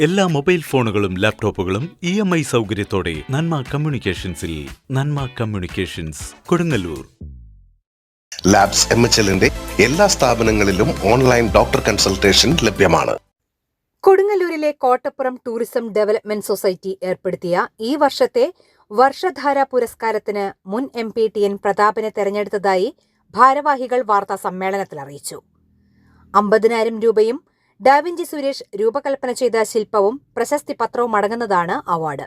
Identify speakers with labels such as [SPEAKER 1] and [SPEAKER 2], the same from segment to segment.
[SPEAKER 1] എല്ലാ മൊബൈൽ ഫോണുകളും ലാപ്ടോപ്പുകളും ഇ എം ഐ സൗകര്യത്തോടെ Nanma കമ്മ്യൂണിക്കേഷൻസിൽ Nanma communications Kodungallur.
[SPEAKER 2] Labs M H എല്ലിന്റെ എല്ലാ സ്ഥാപനങ്ങളിലും ഓൺലൈൻ ഡോക്ടർ കൺസൾട്ടേഷൻ ലഭ്യമാണ്.
[SPEAKER 3] കൊടുങ്ങല്ലൂരിലെ കോട്ടപ്പുറം ടൂറിസം ഡെവലപ്മെന്റ് സൊസൈറ്റി ഏർപ്പെടുത്തിയ ഈ വർഷത്തെ വർഷധാര പുരസ്കാരത്തിന് മുൻ എം പി ടി എൻ പ്രതാപനെ തെരഞ്ഞെടുത്തതായി ഭാരവാഹികൾ വാർത്താ സമ്മേളനത്തിൽ അറിയിച്ചു. അമ്പതിനായിരം രൂപയും ഡാവിഞ്ചി സുരേഷ് രൂപകൽപ്പന ചെയ്ത ശില്പവും പ്രശസ്തി പത്രവും അടങ്ങുന്നതാണ് അവാർഡ്.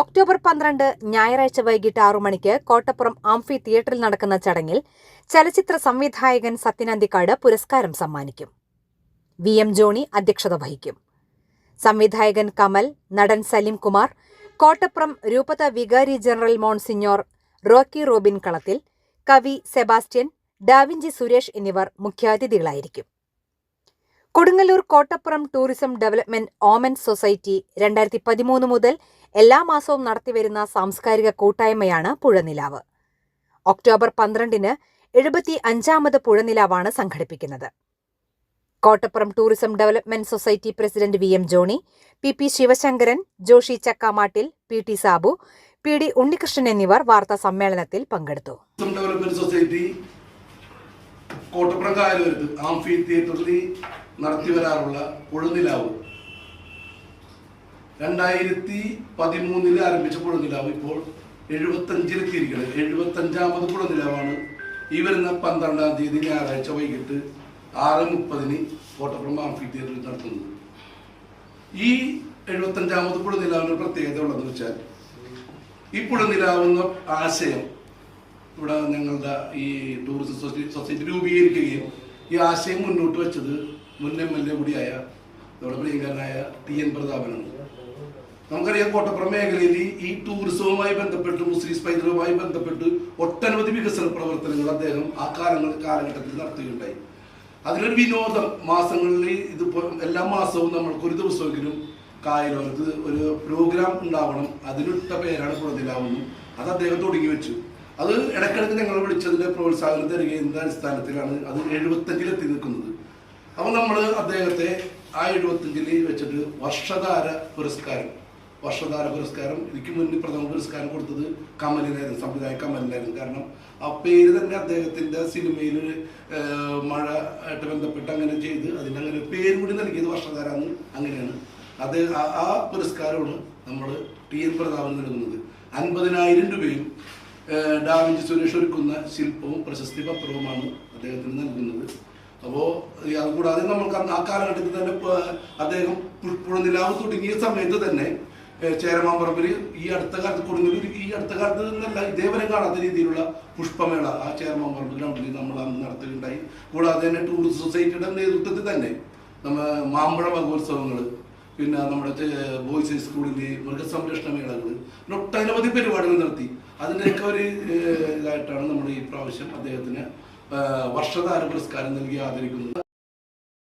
[SPEAKER 3] ഒക്ടോബർ പന്ത്രണ്ട് ഞായറാഴ്ച വൈകിട്ട് ആറു മണിക്ക് കോട്ടപ്പുറം ആംഫി തിയേറ്ററിൽ നടക്കുന്ന ചടങ്ങിൽ ചലച്ചിത്ര സംവിധായകൻ സത്യനന്തിക്കാട് പുരസ്കാരം സമ്മാനിക്കും. വി എം ജോണി അധ്യക്ഷത വഹിക്കും. സംവിധായകൻ കമൽ നടൻ സലീം കുമാർ കോട്ടപ്പുറം രൂപത വികാരി ജനറൽ മോൺസിഞ്ഞോർ റോക്കി റോബിൻ കളത്തിൽ കവി സെബാസ്റ്റ്യൻ ഡാവിഞ്ചി സുരേഷ് എന്നിവർ മുഖ്യാതിഥികളായിരിക്കും. കൊടുങ്ങല്ലൂർ കോട്ടപ്പുറം ടൂറിസം ഡെവലപ്മെന്റ് ഓമൻ സൊസൈറ്റി രണ്ടായിരത്തി പതിമൂന്ന് മുതൽ എല്ലാ മാസവും നടത്തിവരുന്ന സാംസ്കാരിക കൂട്ടായ്മയാണ് പുഴനിലാവ്. ഒക്ടോബർ പന്ത്രണ്ടിന് എഴുപത്തി അഞ്ചാമത് പുഴനിലാവാണ് സംഘടിപ്പിക്കുന്നത്. Kottappuram tourism development society president V M Johny P P Sivasankaran Joshy Chakkamattil P T Sabu P D Unnikrishnan എന്നിവർ വാർത്താ സമ്മേളനത്തിൽ പങ്കെടുത്തു
[SPEAKER 4] കായലൂരത്ത് ആംഫി തിയേറ്ററിൽ നടത്തി വരാറുള്ള പുഴനിലാവ് രണ്ടായിരത്തി പതിമൂന്നിൽ ആരംഭിച്ച പുഴനിലാവ് ഇപ്പോൾ എഴുപത്തഞ്ചിലെത്തിയിരിക്കുന്നത് എഴുപത്തഞ്ചാമത് പുഴനിലാവാണ് ഈ വരുന്ന പന്ത്രണ്ടാം തീയതി ഞായറാഴ്ച വൈകിട്ട് ആറ് മുപ്പതിന് കോട്ടപ്പുറം ആംഫി തിയേറ്ററിൽ നടത്തുന്നത്. ഈ എഴുപത്തഞ്ചാമത് പുഴനിലാവിന് പ്രത്യേകത ഉള്ളതെന്ന് വെച്ചാൽ ഈ പുഴനിലാവുന്ന ആശയം ഇവിടെ ഞങ്ങളുടെ ഈ ടൂറിസം സൊസൈറ്റി രൂപീകരിക്കുകയും ഈ ആശയം മുന്നോട്ട് വെച്ചത് മുൻ എം എൽ എ കൂടിയായ നമ്മുടെ പ്രിയങ്കരനായ ടി എൻ പ്രതാപനാണ്. നമുക്കറിയാം കോട്ടപ്പുറം മേഖലയിൽ ഈ ടൂറിസവുമായി ബന്ധപ്പെട്ട് മുസ്ലിം പൈതൃകവുമായി ബന്ധപ്പെട്ട് ഒട്ടനവധി വികസന പ്രവർത്തനങ്ങൾ അദ്ദേഹം ആ കാലങ്ങൾ കാലഘട്ടത്തിൽ നടത്തുകയുണ്ടായി. അതിലൊരു വിനോദം മാസങ്ങളിൽ ഇത് എല്ലാ മാസവും നമ്മൾക്ക് ഒരു ദിവസമെങ്കിലും കായലോരത്ത് ഒരു പ്രോഗ്രാം ഉണ്ടാവണം. അതിനിട്ട പേരാണ് പുറത്തിലാവുന്നു അത് അദ്ദേഹം തുടങ്ങി വെച്ചു. അത് ഇടക്കിടക്ക് ഞങ്ങൾ വിളിച്ചതിന്റെ പ്രോത്സാഹനം തരികയുടെ അടിസ്ഥാനത്തിലാണ് അത് എഴുപത്തഞ്ചിലെത്തി നിൽക്കുന്നത്. അപ്പോൾ നമ്മൾ അദ്ദേഹത്തെ ആ എഴുപത്തഞ്ചിൽ വെച്ചിട്ട് വർഷധാര പുരസ്കാരം വർഷധാര പുരസ്കാരം എനിക്ക് മുന്നിൽ പ്രഥമ പുരസ്കാരം കൊടുത്തത് കമലിനായിരുന്നു സംവിധായ കമലിനായിരുന്നു. കാരണം ആ പേര് തന്നെ അദ്ദേഹത്തിന്റെ സിനിമയിൽ മഴ ആയിട്ട് ബന്ധപ്പെട്ട് അങ്ങനെ ചെയ്ത് അതിന്റെ അങ്ങനെ പേര് കൂടി നൽകിയത് വർഷധാര എന്ന് അങ്ങനെയാണ്. അത് ആ- പുരസ്കാരമാണ് നമ്മൾ ടി എൻ പ്രതാപൻ നൽകുന്നത്. അൻപതിനായിരം രൂപയും ഡാവിഞ്ചി സുരേഷ് ഒരുക്കുന്ന ശില്പവും പ്രശസ്തി പത്രവുമാണ് അദ്ദേഹത്തിന് നൽകുന്നത്. അപ്പോൾ അതുകൂടാതെ നമുക്ക് ആ കാലഘട്ടത്തിൽ തന്നെ അദ്ദേഹം പുഴനിലാവ് തുടങ്ങിയ സമയത്ത് തന്നെ ചേരമാമ്പറമ്പിൽ ഈ അടുത്ത കാലത്ത് കൊടുങ്ങല്ലൂർ ഈ അടുത്ത കാലത്ത് നിന്നല്ല ഇതേവരെ കാണാത്ത രീതിയിലുള്ള പുഷ്പമേള ആ ചേരമാമ്പറമ്പ് ഗ്രൗണ്ടിൽ നമ്മൾ അന്ന് നടത്തുകയുണ്ടായി. കൂടാതെ തന്നെ ടൂറിസ്റ്റ് സൊസൈറ്റിയുടെ നേതൃത്വത്തിൽ തന്നെ നമ്മ മാമ്പഴ മഹോത്സവങ്ങൾ പിന്നെ നമ്മുടെ ബോയ്സ് ഹൈസ്കൂളിൽ മൃഗസംരക്ഷണ മേളകൾ ഒട്ടനവധി പരിപാടികൾ നടത്തി. അതിന്റെയൊക്കെ ഒരു ഇതായിട്ടാണ് നമ്മൾ ഈ പ്രാവശ്യം അദ്ദേഹത്തിന് വർഷധാര പുരസ്കാരം നൽകി ആദരിക്കുന്നത്.